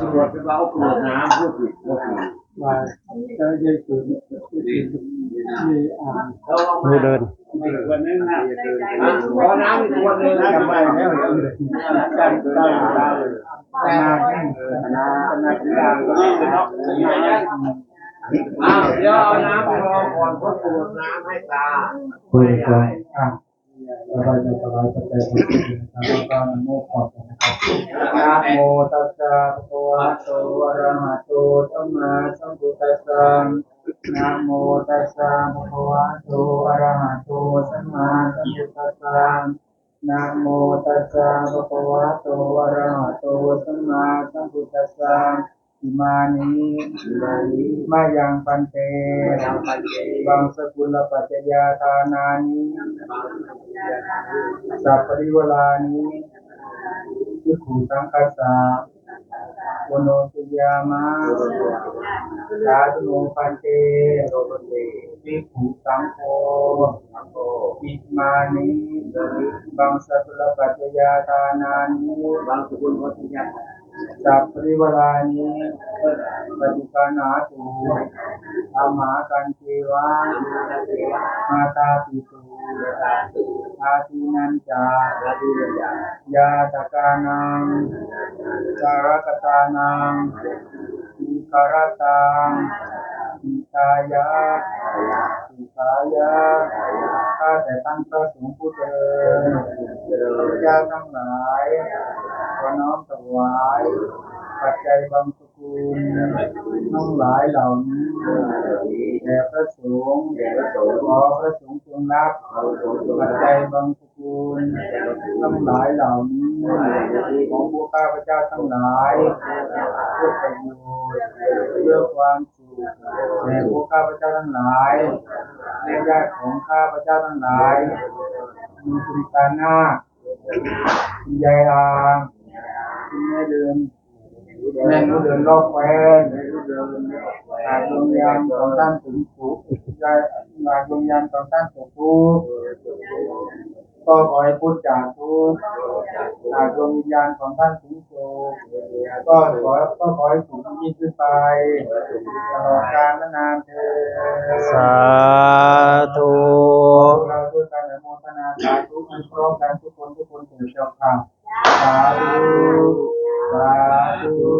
ตำรวจเป็นว่าเอากรวดน้ำพูดผิดพูดผิดว่าจะยายตื่นที่อ่านเขาเอามือเดินอีกคนนึงนะขอน้ำอีกคนนึงนะจำไว้แล้วเลยจันได้ได้นาแห้งนานากีฬาก็ได้เนาอ้าวเดี๋ยวเอาน้ำไปรอก่อนเพราะกรวดน้ำให้ตามือเดินอะสบายสบายแล้วก็นโมขอบ นะครับนะโมตัสสะภะคะวะโตอะระหะโตสัมมาสัมพุทธัสสะนะโมตัสสะภะคะวะโตอะระหะโตสัมมาสัมพุทธัสสะนะโมตัสสะภะคะวะโตอะระหะโตสัมมาสัมพุทธัสสะอิมานิมานิมายังปันเตบังสกุลปัจจยาทานานิสัพปริวลานิ ทิขูสังคัสสะวโนติยามะสาธุโนปันเตทิขูสังโฆอิมานิบังสกุลปัจจยาทานานิบางสกุลวัฒนยาสัพปริวลานิปฏิปานาตุอามากันเทวะมาตาปิตุ อาทินันจายาตกานังจารกตานังอิคารตังอิตายะอิตายะข้าแต่ตั้งพระสงฆ์ผู้เจริญเจ้าทั้งหลายขอน้อมถวายปัจจัยบางสกุลทั้งหลายเหล่านี้ แด่พระสงฆ์ขอพระสงฆ์จงรับปัจจัยบางสกุลทั้งหลายเหล่านี้ของพวกข้าพเจ้าทั้งหลายเพื่อประโยชน์เพื่อความสุขแด่พวกข้าพเจ้าทั้งหลายและญาติของข้าพเจ้าทั้งหลายมีคุณตานาคคุณยายอางคุณแม่เดินแม่รู้เดินรอบแควนหากด วงวิญญาณของท่านถึงสุขหากดวงวิญญาณของท่านตกทุกข์ก็ขอให้พุทธจากทุกข์หากดวงวิญญาณของท่านถึงสุขก็ขอก็ขอให้สุขยิ่งขึ้นไปตลอดกาลนานเถิดสาธุเราด้วยกันอนุโมทนาสาธุให้พร้อมกันทุกคนทุกคนถิดเจ้าค่ะสาธุสาธุ